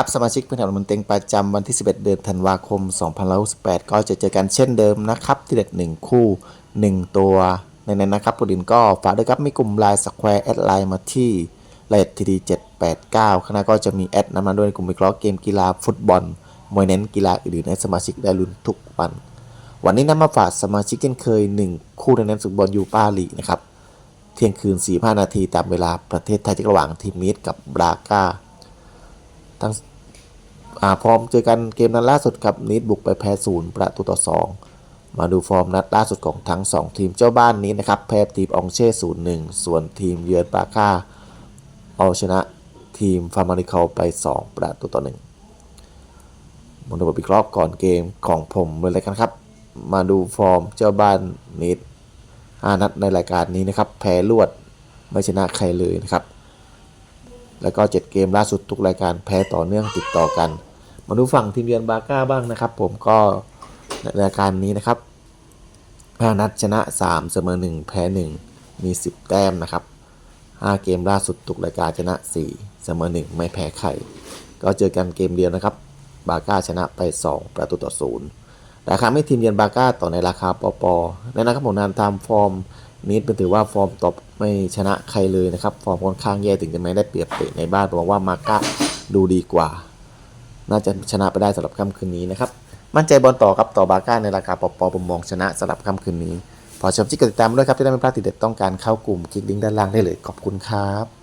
ครับสมาชิกเพื่อนแถวมันเต็งประจำวันที่ 11 เดือนธันวาคม2568ก็จะเจอกันเช่นเดิมนะครับที่เด็ด 1 คู่ 1 ตัวในนั้นนะครับผู้ดินก็ฝากด้วยครับมีกลุ่มไลน์สแควร์แอดไลน์มาที่เลททีดี789ข้างหน้าก็จะมีแอดนำมาด้วยในกลุ่มวิเคราะห์เกมกีฬาฟุตบอล มวยเน้นกีฬาอื่นๆให้สมาชิกได้ลุ้นทุกวัน วันนี้นำมาฝากสมาชิกเช่นเคย 1 คู่ในนั้นสุดบอลยูปาลีนะครับเที่ยงคืน 45 นาทีตามเวลาประเทศไทยระหว่างทีมมีดกับบราก้า ทั้งอพร้อมเจอกันเกมนัดล่าสุดครับนิดบุกไปแพ้ศูนย์ประตูต่อ 2 มาดูฟอร์มนัดล่าสุดของทั้ง 2 ทีมเจ้าบ้านนี้นะครับแพ้ทีมองเช่ศูนย์หนึ่งส่วนทีมเยือนปาก้าเอาชนะทีมฟาร์มาริคาไป 2 ประตูต่อหนึ่งมาดูบทวิเคราะห์ก่อนเกมของผมเลยแล้วกันครับ มาดูฟอร์มเจ้าบ้านนิด5นัดในรายการนี้นะครับ แพ้รวดไม่ชนะใครเลยนะครับ แล้วก็ 7 เกมล่าสุดทุกรายการแพ้ต่อเนื่องติดต่อกัน มาดูฝั่งทีมเยือนบาก้าบ้างนะครับ ผมก็ในรายการนี้นะครับ5นัดชนะ 3 เสมอ 1 แพ้ 1 มี 10 แต้มนะครับ 5 เกมล่าสุดทุกรายการชนะ 4 เสมอ 1 ไม่แพ้ใคร ก็เจอกันเกมเดียวนะครับ บาก้าชนะไป 2 ประตูต่อ 0 ราคาไม่ทีมเยือนบาก้าต่อในราคาปอปอและนะครับผมนานทำฟอร์มนี้เป็นถือว่าฟอร์มตบไม่ชนะใครเลยนะครับ ฟอร์มค่อนข้างแย่ถึงจะไม่ได้เปรียบเตะในบ้านผมว่ามาก้าดูดีกว่า น่าจะชนะไปได้สำหรับค่ำคืนนี้นะครับ มั่นใจบอลต่อครับต่อบาก้าในราคาปอปอผมมองชนะสำหรับค่ำคืนนี้ขอชมที่กดติดตามด้วยครับที่ได้ไม่พลาดติดเด็ดต้องการเข้ากลุ่มคลิกลิงก์ด้านล่างได้เลยขอบคุณครับ